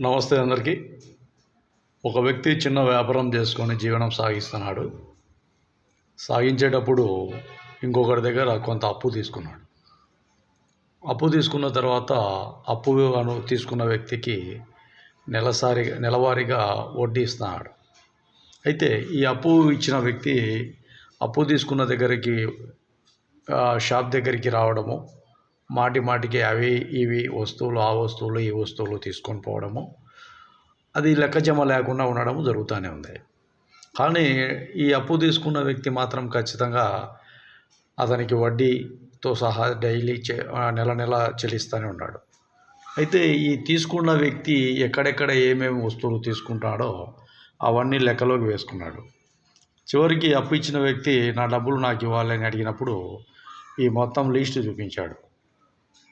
నమస్తే అందరికీ. ఒక వ్యక్తి చిన్న వ్యాపారం చేసుకొని జీవనం సాగిస్తున్నాడు. సాగించేటప్పుడు ఇంకొకరి దగ్గర కొంత అప్పు తీసుకున్నాడు. అప్పు తీసుకున్న తర్వాత అప్పు తీసుకున్న వ్యక్తికి నెలసారి నెలవారీగా వడ్డీ ఇస్తున్నాడు. అయితే ఈ అప్పు ఇచ్చిన వ్యక్తి అప్పు తీసుకున్న దగ్గరికి షాప్ దగ్గరికి రావడము మాటి మాటికి అవి ఇవి వస్తువులు ఆ వస్తువులు ఈ వస్తువులు తీసుకొని పోవడము. అది లెక్క జమ లేకుండా ఉండడం జరుగుతూనే ఉంది. కానీ ఈ అప్పు తీసుకున్న వ్యక్తి మాత్రం ఖచ్చితంగా అతనికి వడ్డీతో సహా డైలీ చె నెల నెల చెల్లిస్తూనే ఉన్నాడు. అయితే ఈ తీసుకున్న వ్యక్తి ఎక్కడెక్కడ ఏమేమి వస్తువులు తీసుకుంటాడో అవన్నీ లెక్కలోకి వేసుకున్నాడు. చివరికి అప్పు ఇచ్చిన వ్యక్తి నా డబ్బులు నాకు ఇవ్వాలని అడిగినప్పుడు ఈ మొత్తం లిస్టు చూపించాడు.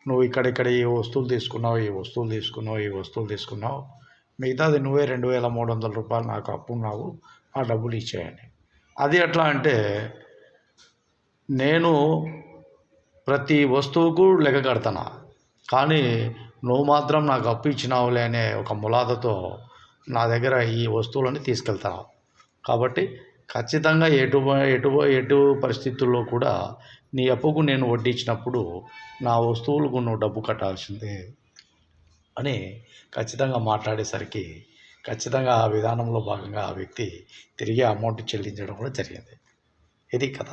నువ్వు ఇక్కడిక్కడ ఈ వస్తువులు తీసుకున్నావు ఈ వస్తువులు తీసుకున్నావు ఈ వస్తువులు తీసుకున్నావు? మిగతాది నువ్వే రెండు వేల మూడు వందల రూపాయలు నాకు అప్పున్నావు ఆ డబ్బులు ఇచ్చేయండి. అది ఎట్లా అంటే నేను ప్రతి వస్తువుకు లెక్క కడతాను. కానీ నువ్వు మాత్రం నాకు అప్పు ఇచ్చినావులే అనే ఒక ములాదతో నా దగ్గర ఈ వస్తువులని తీసుకెళ్తాను కాబట్టి ఖచ్చితంగా ఎటు ఎటు ఎటు పరిస్థితుల్లో కూడా నీ అప్పుకు నేను వడ్డించినప్పుడు నా వస్తువులకు నువ్వు డబ్బు కట్టాల్సిందే అని ఖచ్చితంగా మాట్లాడేసరికి ఖచ్చితంగా ఆ విధానంలో భాగంగా ఆ వ్యక్తి తిరిగి అమౌంట్ చెల్లించడం కూడా జరిగింది. ఇది కథ.